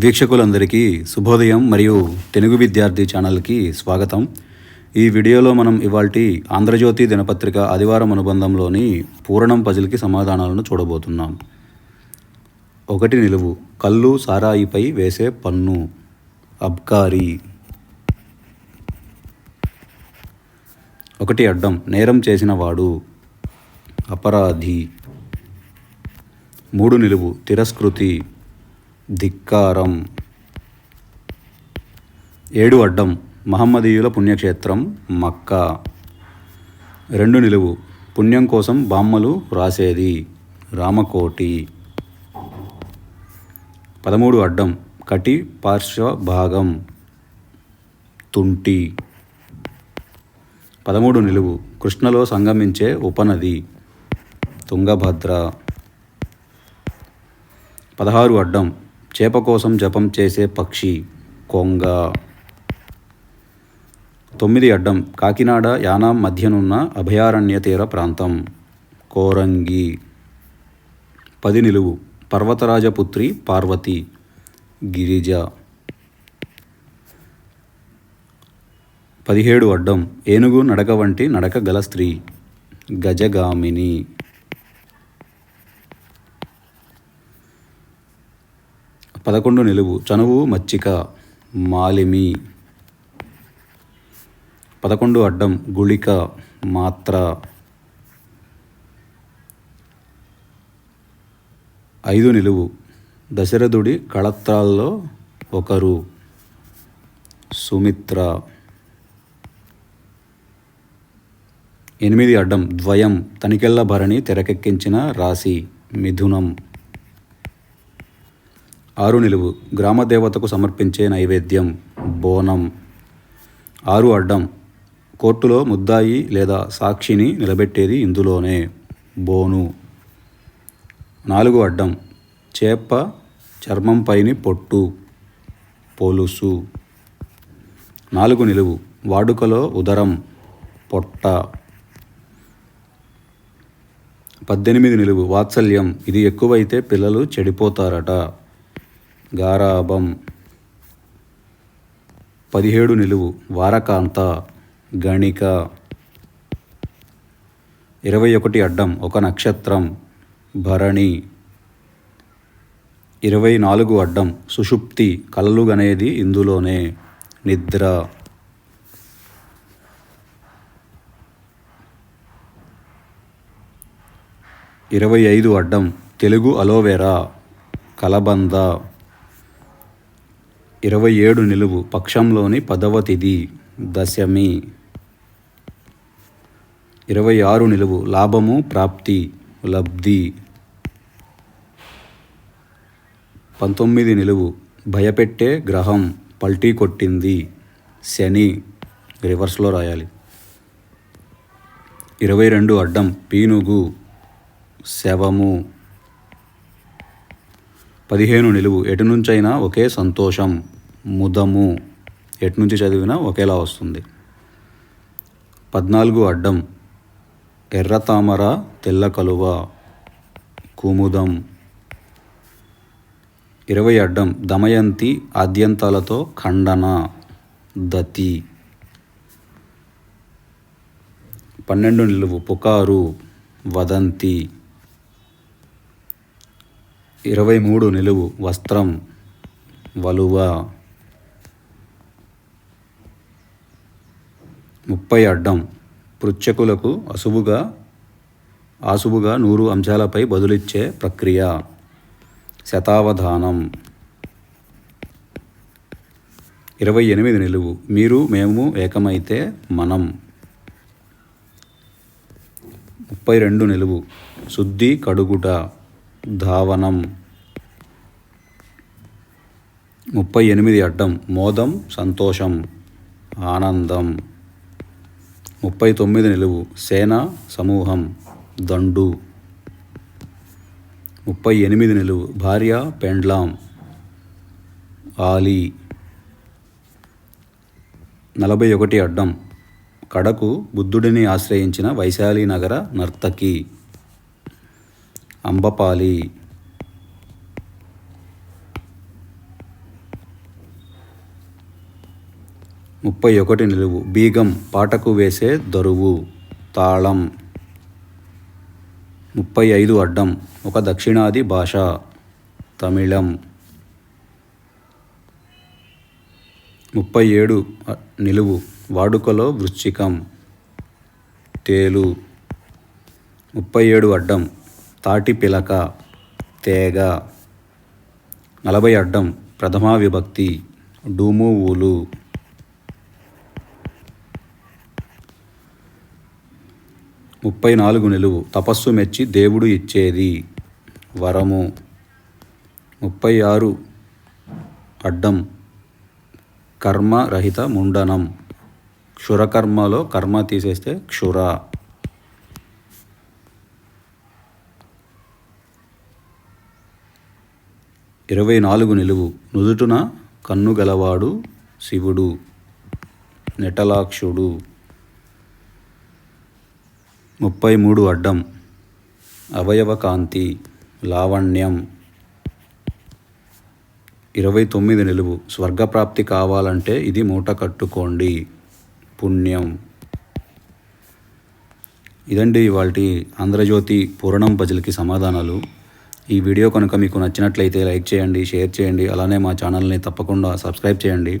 వీక్షకులందరికీ శుభోదయం మరియు తెలుగు విద్యార్థి ఛానల్కి స్వాగతం. ఈ వీడియోలో మనం ఇవాల్టి ఆంధ్రజ్యోతి దినపత్రిక ఆదివారం అనుబంధంలోని పూరణం పజిల్కి సమాధానాలను చూడబోతున్నాం. ఒకటి నిలువు కళ్ళు సారాయిపై వేసే పన్ను అబ్కారీ. ఒకటి అడ్డం నేరం చేసిన వాడు అపరాధి. మూడు నిలువు తిరస్కృతి. ధిక్కారం. ఏడు అడ్డం మహమ్మదీయుల పుణ్యక్షేత్రం మక్కా. రెండు నిలువు పుణ్యం కోసం బామ్మలు రాసేది రామకోటి. పదమూడు అడ్డం కటి పార్శ్వ భాగం తుంటి. పదమూడు నిలువు కృష్ణలో సంగమించే ఉపనది తుంగభద్ర. పదహారు అడ్డం చేప కోసం జపం చేసే పక్షి కొంగ. తొమ్మిది అడ్డం కాకినాడ యానాం మధ్యనున్న అభయారణ్య తీర ప్రాంతం కోరంగి. పది నిలువు పర్వతరాజపుత్రి పార్వతి గిరిజ. పదిహేడు అడ్డం ఏనుగు నడక వంటి నడక గల స్త్రీ గజగామిని. పదకొండు నిలువు. చనువు మచ్చిక మాలిమి. పదకొండు అడ్డం గుళిక మాత్ర. ఐదు నిలువు. దశరథుడి కళత్రాల్లో ఒకరు. సుమిత్ర. ఎనిమిది అడ్డం ద్వయం. తనికెళ్ళ భరణి తెరకెక్కించిన రాశి మిథునం. ఆరు నిలువు గ్రామదేవతకు సమర్పించే నైవేద్యం బోనం. ఆరు అడ్డం కోర్టులో ముద్దాయి లేదా సాక్షిని నిలబెట్టేది ఇందులోనే. బోను. నాలుగు అడ్డం చేప చర్మంపైని పొట్టు పొలుసు. నాలుగు నిలువు వాడుకలో ఉదరం పొట్ట. పద్దెనిమిది నిలువు వాత్సల్యం ఇది ఎక్కువైతే పిల్లలు చెడిపోతారట. గారాబం పదిహేడు నిలువు వారకాంత గణిక. ఇరవై ఒకటి అడ్డం ఒక నక్షత్రం భరణి. ఇరవై నాలుగు అడ్డం సుషుప్తి కలలుగనేది ఇందులోనే నిద్ర. ఇరవై ఐదు అడ్డం తెలుగు అలోవెరా కలబంద. ఇరవై ఏడు నిలువు పక్షంలోని పదవ తిది దశమి. ఇరవై ఆరు నిలువు లాభము ప్రాప్తి లబ్ధి. పంతొమ్మిది నిలువు భయపెట్టే గ్రహం పల్టీ కొట్టింది శని రివర్స్లో రాయాలి. ఇరవై రెండు అడ్డం పీనుగు శవము. పదిహేను నిలువు ఎటు నుంచైనా ఒకే సంతోషం. ముదము ఎటు నుంచి చదివినా ఒకేలా వస్తుంది. పద్నాలుగు అడ్డం ఎర్ర తామర తెల్ల కలువ కుముదం. ఇరవై అడ్డం దమయంతి ఆద్యంతాలతో ఖండన దతి. పన్నెండు నిలువు పుకారు వదంతి. ఇరవై మూడు నిలువు వస్త్రం వలువ. ముప్పై అడ్డం పృచ్ఛకులకు అసువుగా ఆసువుగా నూరు అంశాలపై బదులిచ్చే ప్రక్రియ. శతావధానం. ఇరవై ఎనిమిది నిలువు. మీరు మేము ఏకమైతే మనం. ముప్పై రెండు నిలువు. శుద్ధి కడుగుట. ధావనం. ముప్పై ఎనిమిది అడ్డం. మోదం సంతోషం. ఆనందం. ముప్పై తొమ్మిది నిలువు. సేన సమూహం దండు. ముప్పై ఎనిమిది నిలువు. భార్య పెండ్లాం. ఆలి. నలభై ఒకటి అడ్డం. కడకు బుద్ధుడిని ఆశ్రయించిన వైశాలి నగర నర్తకి. అంబపాలి. ముప్పై ఒకటి నిలువు. బీగం పాటకు వేసే దరువు. తాళం. ముప్పై ఐదు అడ్డం. ఒక దక్షిణాది భాష. తమిళం. ముప్పై ఏడు నిలువు. వాడుకలో వృశ్చికం. తేలు. ముప్పై ఏడు అడ్డం. తాటి పిలక. తేగ. నలభై అడ్డం. ప్రథమా విభక్తి. డూము ఊలు. ముప్పై నాలుగు నిలువు. తపస్సు మెచ్చి దేవుడు ఇచ్చేది వరము. ముప్పై ఆరు అడ్డం. కర్మ రహిత ముండనం. క్షురకర్మలో కర్మ తీసేస్తే క్షుర. ఇరవై నాలుగు నిలువు. నుదుటున కన్ను గలవాడు శివుడు నెటలాక్షుడు. ముప్పై మూడు అడ్డం. అవయవ కాంతి లావణ్యం. ఇరవై తొమ్మిది నిలువు. స్వర్గప్రాప్తి కావాలంటే ఇది మూట కట్టుకోండి. పుణ్యం. ఇదండి ఇవాళ ఆంధ్రజ్యోతి పూరణం పజిల్కి సమాధానాలు. ఈ వీడియో కనుక మీకు నచ్చినట్లయితే లైక్ చేయండి షేర్ చేయండి అలానే మా ఛానల్ని తప్పకుండా సబ్స్క్రైబ్ చేయండి.